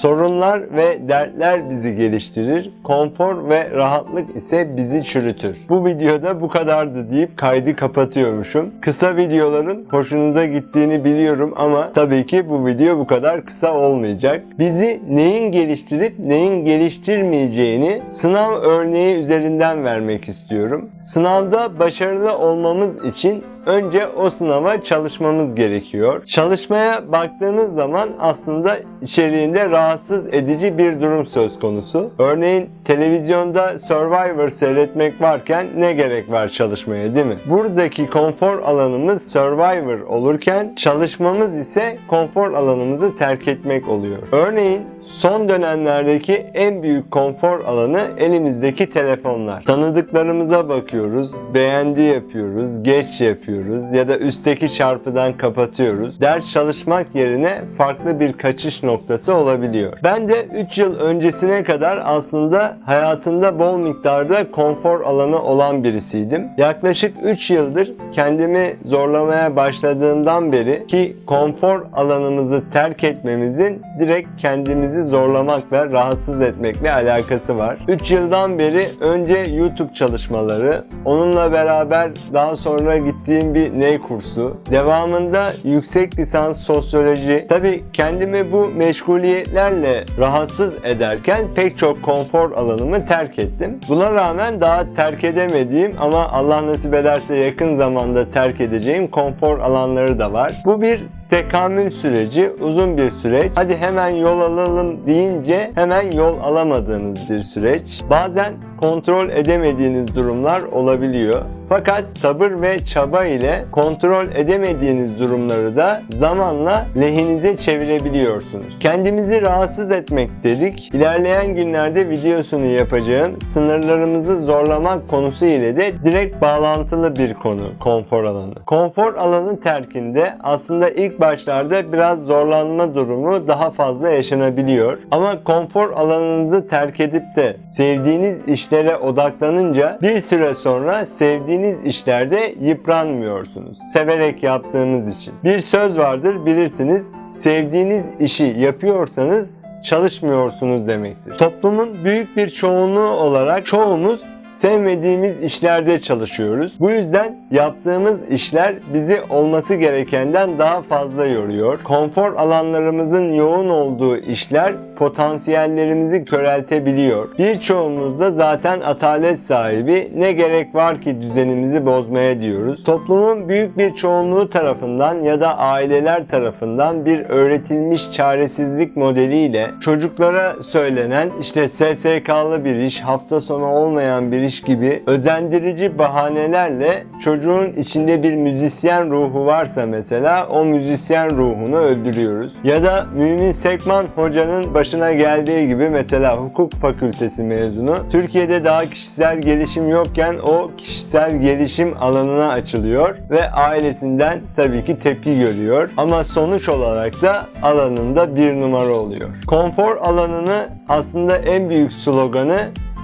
Sorunlar ve dertler bizi geliştirir, konfor ve rahatlık ise bizi çürütür. Bu videoda bu kadardı deyip kaydı kapatıyormuşum. Kısa videoların hoşunuza gittiğini biliyorum ama tabii ki bu video bu kadar kısa olmayacak. Bizi neyin geliştirip neyin geliştirmeyeceğini sınav örneği üzerinden vermek istiyorum. Sınavda başarılı olmamız için önce o sınava çalışmamız gerekiyor. Çalışmaya baktığınız zaman aslında içeriğinde rahatsız edici bir durum söz konusu. Örneğin televizyonda Survivor seyretmek varken ne gerek var çalışmaya değil mi? Buradaki konfor alanımız Survivor olurken çalışmamız ise konfor alanımızı terk etmek oluyor. Örneğin son dönemlerdeki en büyük konfor alanı elimizdeki telefonlar. Tanıdıklarımıza bakıyoruz, beğendi yapıyoruz, geç yapıyoruz ya da üstteki çarpıdan kapatıyoruz. Ders çalışmak yerine farklı bir kaçış noktası olabiliyor. Ben de 3 yıl öncesine kadar aslında hayatında bol miktarda konfor alanı olan birisiydim. Yaklaşık 3 yıldır kendimi zorlamaya başladığımdan beri ki konfor alanımızı terk etmemizin direkt kendimizi zorlamakla, rahatsız etmekle alakası var. 3 yıldan beri önce YouTube çalışmaları, onunla beraber daha sonra gittiğim bir ney kursu, devamında yüksek lisans sosyoloji. Tabi kendimi bu meşguliyetlerle rahatsız ederken pek çok konfor alanımı terk ettim. Buna rağmen daha terk edemediğim ama Allah nasip ederse yakın zamanda terk edeceğim konfor alanları da var. Bu bir tekamül süreci uzun bir süreç. Hadi hemen yol alalım deyince hemen yol alamadığınız bir süreç. Bazen kontrol edemediğiniz durumlar olabiliyor. Fakat sabır ve çaba ile kontrol edemediğiniz durumları da zamanla lehinize çevirebiliyorsunuz. Kendimizi rahatsız etmek dedik. İlerleyen günlerde videosunu yapacağım. Sınırlarımızı zorlamak konusu ile de direkt bağlantılı bir konu konfor alanı. Konfor alanı terkinde aslında ilk başlarda biraz zorlanma durumu daha fazla yaşanabiliyor. Ama konfor alanınızı terk edip de sevdiğiniz işlere odaklanınca bir süre sonra sevdiğiniz işlerde yıpranmıyorsunuz. Severek yaptığınız için. Bir söz vardır bilirsiniz. Sevdiğiniz işi yapıyorsanız çalışmıyorsunuz demektir. Toplumun büyük bir çoğunluğu olarak çoğumuz sevmediğimiz işlerde çalışıyoruz. Bu yüzden yaptığımız işler bizi olması gerekenden daha fazla yoruyor. Konfor alanlarımızın yoğun olduğu işler potansiyellerimizi köreltebiliyor. Birçoğumuz da zaten atalet sahibi ne gerek var ki düzenimizi bozmaya diyoruz. Toplumun büyük bir çoğunluğu tarafından ya da aileler tarafından bir öğretilmiş çaresizlik modeliyle çocuklara söylenen işte SSK'lı bir iş, hafta sonu olmayan bir iş gibi özendirici bahanelerle çocuğun içinde bir müzisyen ruhu varsa mesela o müzisyen ruhunu öldürüyoruz. Ya da Mümin Sekman hocanın başına geldiği gibi mesela hukuk fakültesi mezunu Türkiye'de daha kişisel gelişim yokken o kişisel gelişim alanına açılıyor ve ailesinden tabii ki tepki görüyor. Ama sonuç olarak da alanında bir numara oluyor. Konfor alanını aslında en büyük sloganı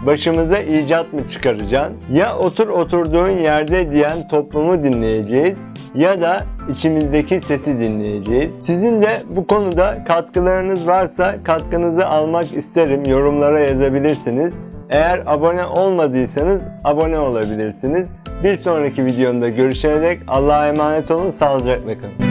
başımıza icat mı çıkaracaksın? Ya otur oturduğun yerde diyen toplumu dinleyeceğiz ya da içimizdeki sesi dinleyeceğiz. Sizin de bu konuda katkılarınız varsa katkınızı almak isterim. Yorumlara yazabilirsiniz. Eğer abone olmadıysanız abone olabilirsiniz. Bir sonraki videomda görüşene dek Allah'a emanet olun, sağlıcakla kalın.